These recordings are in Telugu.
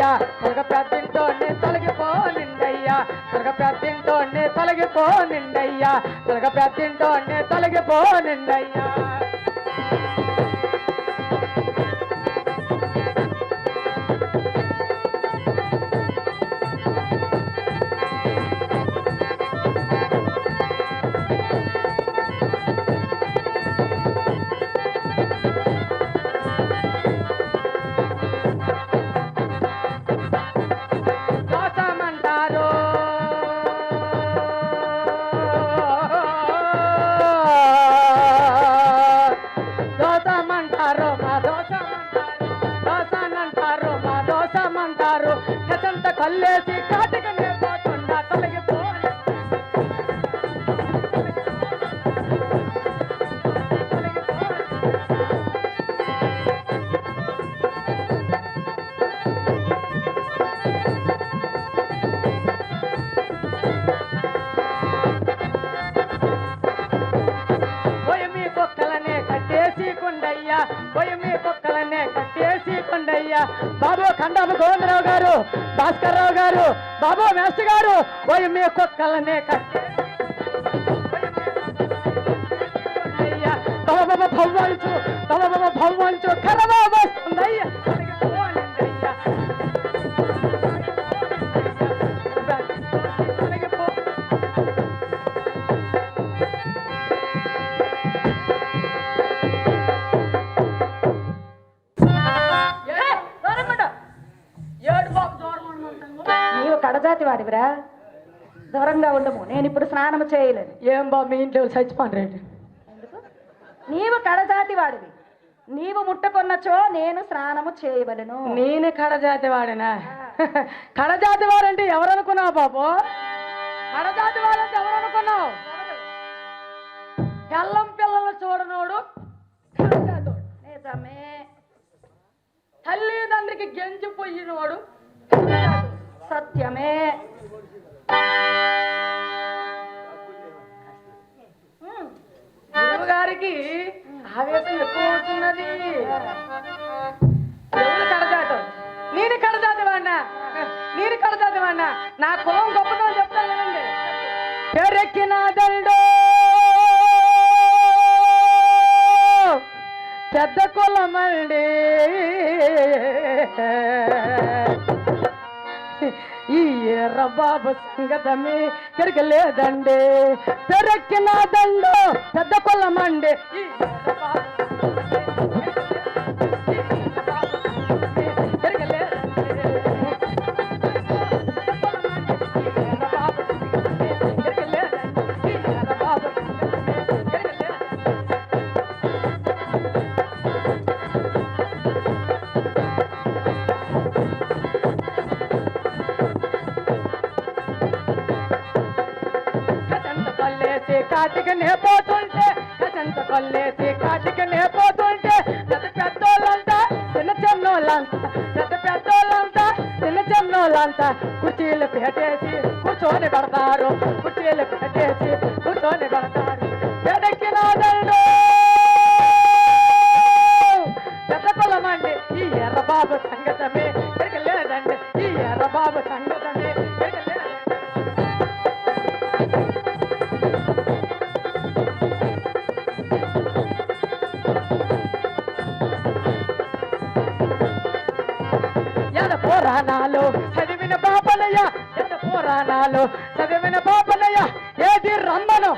నిండయ్యా తొలగ పెద్దింటోని తొలగిపో నిండయ్యా. తొలగ పెద్దింటోని తొలగిపో నిండయ్యా. తొలగ పెద్దింటోని తొలగిపో నిండయ్యా. పొయ్యి కల్లేసి కాటికి పోకుండా తొలగిపోని పోయి మీ అయ్యా. బాబు కండాపు గోవిందరావు గారు భాస్కర్ రావు గారు బాబు మేస్టర్ గారు పోయి మీ కుక్కలనే కట్టేసి కొండయ్యా తమ బాబా భవ్వంచు తమ బాబా భవ్వంచు కరవా వస్తుందయ్యా. వాడివిరా? దూరంగా ఉండము. నేను ఇప్పుడు స్నానం చేయలేను. ఏం బాబు మీ ఇంట్లో చచ్చిపోండి నీవు కడజాతి వాడివి. నీవు ముట్టుకొన్నచో నేను స్నానము చేయవలను. నేను కడజాతి వాడినా? కడజాతి వాడంటే ఎవరు అనుకున్నావు బాబు? కడజాతి వాడంటే ఎవరు అనుకున్నావు పిల్లం పిల్లలు చూడనోడు నిజమే. తల్లిదండ్రికి గెంజిపోయినోడు సత్యమే. గారికి ఆవేశం ఎక్కువ అవుతున్నది. కడజాతం నేను వాడినా? నేను వాడినా? నా కులం గొప్పతనం చెప్తాను వినండి పెరెక్కిన దండో. పెద్ద కులమండి. ఈ ఎర్రబాబు సంగతమే ఇక్కడికి లేదండి దండు పెద్ద కులమండి ఈ కొల్లేసి కాటికి నేపోతుంటే కసంత కొల్లేసి కాటికి నేపోతుంటే పెద్ద పెద్దోళ్ళంతా చిన్న చిన్నోళ్ళంతా పెద్ద పెద్దోళ్ళంతా చిన్న చిన్నోళ్ళంతా కుర్చీలు పెట్టేసి కూర్చొని పెడతారు కుర్చీలు పెట్టేసి కూర్చొని పెడతారు. ఎడక్కినాదండు పురాణాలు చదివిన పాపనయ్య ఏది రమ్మను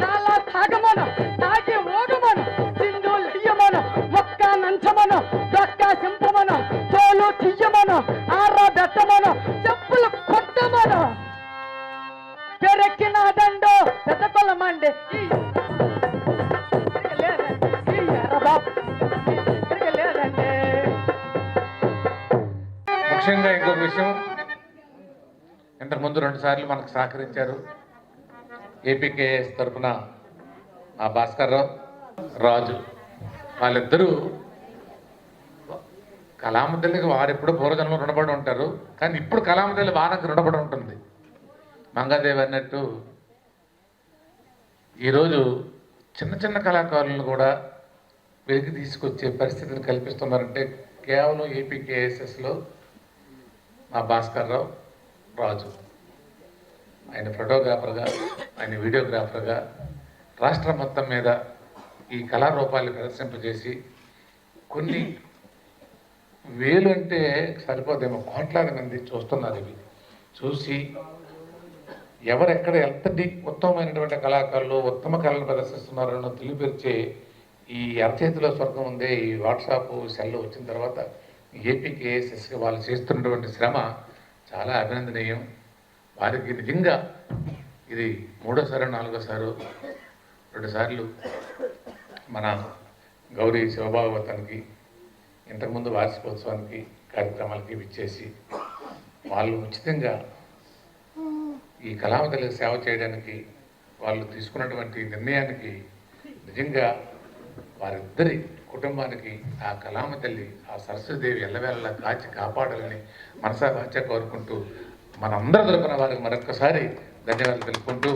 నాలా తాగమను తాగి ఊగమను సింధు లియ్యమను ఒక్క నంచమను దొక్క సింపమను తోలు తీయమను ఆరా బెట్టమను చెప్పులు కొట్టమను. పెరక్కిన దండు పెద్ద కొలమండి ముఖ్యంగా ఇంకొక విషయం ఇంతకుముందు రెండు సార్లు మనకు సహకరించారు. ఏపీకేఎస్ తరఫున ఆ భాస్కర్రావు రాజు వాళ్ళిద్దరూ కళామతల్లికి వారు ఎప్పుడు పూర్వజన్మలో రుణపడి ఉంటారు. కానీ ఇప్పుడు కళామతల్లి వానకు రుణపడి ఉంటుంది. మంగాదేవి అన్నట్టు ఈరోజు చిన్న చిన్న కళాకారులను కూడా వెలికి తీసుకొచ్చే పరిస్థితిని కల్పిస్తున్నారంటే కేవలం ఏపీకేఎస్ఎస్లో మా భాస్కర్ రావు రాజు. ఆయన ఫోటోగ్రాఫర్గా ఆయన వీడియోగ్రాఫర్గా రాష్ట్రం మొత్తం మీద ఈ కళారూపాలు ప్రదర్శింపజేసి కొన్ని వేలు అంటే సరిపోదేమో. కోట్లాది మంది చూస్తున్నారు ఇవి. చూసి ఎవరెక్కడ ఎంతటి ఉత్తమమైనటువంటి కళాకారులు ఉత్తమ కళను ప్రదర్శిస్తున్నారో తెలియపరిచే ఈ అరచేతిలో స్వర్గం ఉందే ఈ వాట్సాప్ సెల్ వచ్చిన తర్వాత ఏపీకేఎస్ఎస్కి వాళ్ళు చేస్తున్నటువంటి శ్రమ చాలా అభినందనీయం. వారికి నిజంగా ఇది మూడోసారి నాలుగోసారి రెండుసార్లు మన గౌరీ శివభాగవతానికి ఇంతకుముందు వార్షికోత్సవానికి కార్యక్రమాలకి విచ్చేసి వాళ్ళు ఉచితంగా ఈ కళావతలకు సేవ చేయడానికి వాళ్ళు తీసుకున్నటువంటి నిర్ణయానికి నిజంగా వారిద్దరి కుటుంబానికి ఆ కలామ తల్లి ఆ సరస్వతిదేవి ఎల్లవేళలా కాచి కాపాడాలని మనసా వాచ కోరుకుంటూ మనందరి తరపున వారికి మరొకసారి ధన్యవాదాలు తెలుపుకుంటూ